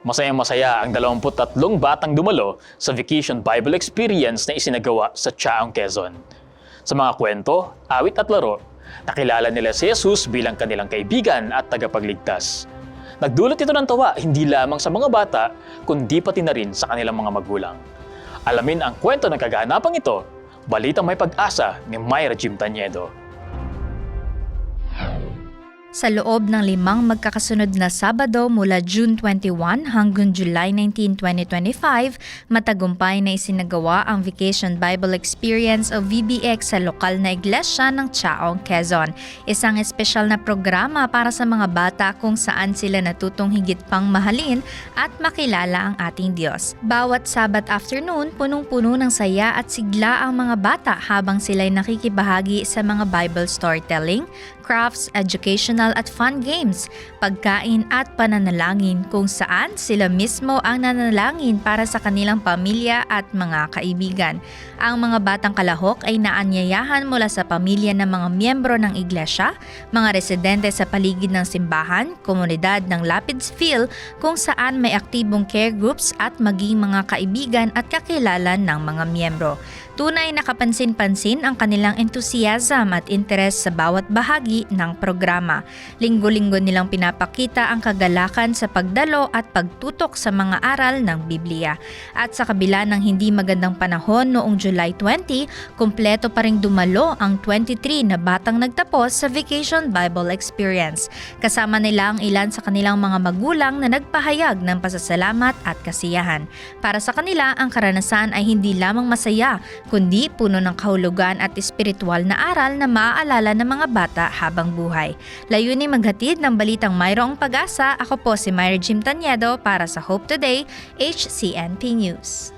Masayang masaya ang 23 batang dumalo sa Vacation Bible Experience na isinagawa sa Chaong, Quezon. Sa mga kwento, awit at laro, nakilala nila si Jesus bilang kanilang kaibigan at tagapagligtas. Nagdulot ito ng tawa hindi lamang sa mga bata, kundi pati na rin sa kanilang mga magulang. Alamin ang kwento ng kaganapang ito, balitang may pag-asa ni Myra Jim Tanyedo. Sa loob ng limang magkakasunod na Sabado mula June 21 hanggang July 19, 2025, matagumpay na isinagawa ang Vacation Bible Experience o VBX sa lokal na iglesia ng Chaong, Quezon. Isang espesyal na programa para sa mga bata kung saan sila natutong higit pang mahalin at makilala ang ating Diyos. Bawat Sabat afternoon, punong-puno ng saya at sigla ang mga bata habang sila'y nakikibahagi sa mga Bible storytelling, crafts, educational at fun games, pagkain at pananalangin kung saan sila mismo ang nanalangin para sa kanilang pamilya at mga kaibigan. Ang mga batang kalahok ay naanyayahan mula sa pamilya ng mga miyembro ng iglesia, mga residente sa paligid ng simbahan, komunidad ng Lapidsville kung saan may aktibong care groups at maging mga kaibigan at kakilala ng mga miyembro. Tunay na kapansin-pansin ang kanilang enthusiasm at interes sa bawat bahagi ng programa. Linggo-linggo nilang pinapakita ang kagalakan sa pagdalo at pagtutok sa mga aral ng Biblia. At sa kabila ng hindi magandang panahon noong July 20, kumpleto pa ring dumalo ang 23 na batang nagtapos sa Vacation Bible Experience. Kasama nila ang ilan sa kanilang mga magulang na nagpahayag ng pasasalamat at kasiyahan. Para sa kanila, ang karanasan ay hindi lamang masaya, kundi puno ng kahulugan at espiritual na aral na maaalala ng mga bata habang buhay. Layunin maghatid ng balitang mayroong pag-asa, ako po si Myra Jim Tanyedo para sa Hope Today, HCNP News.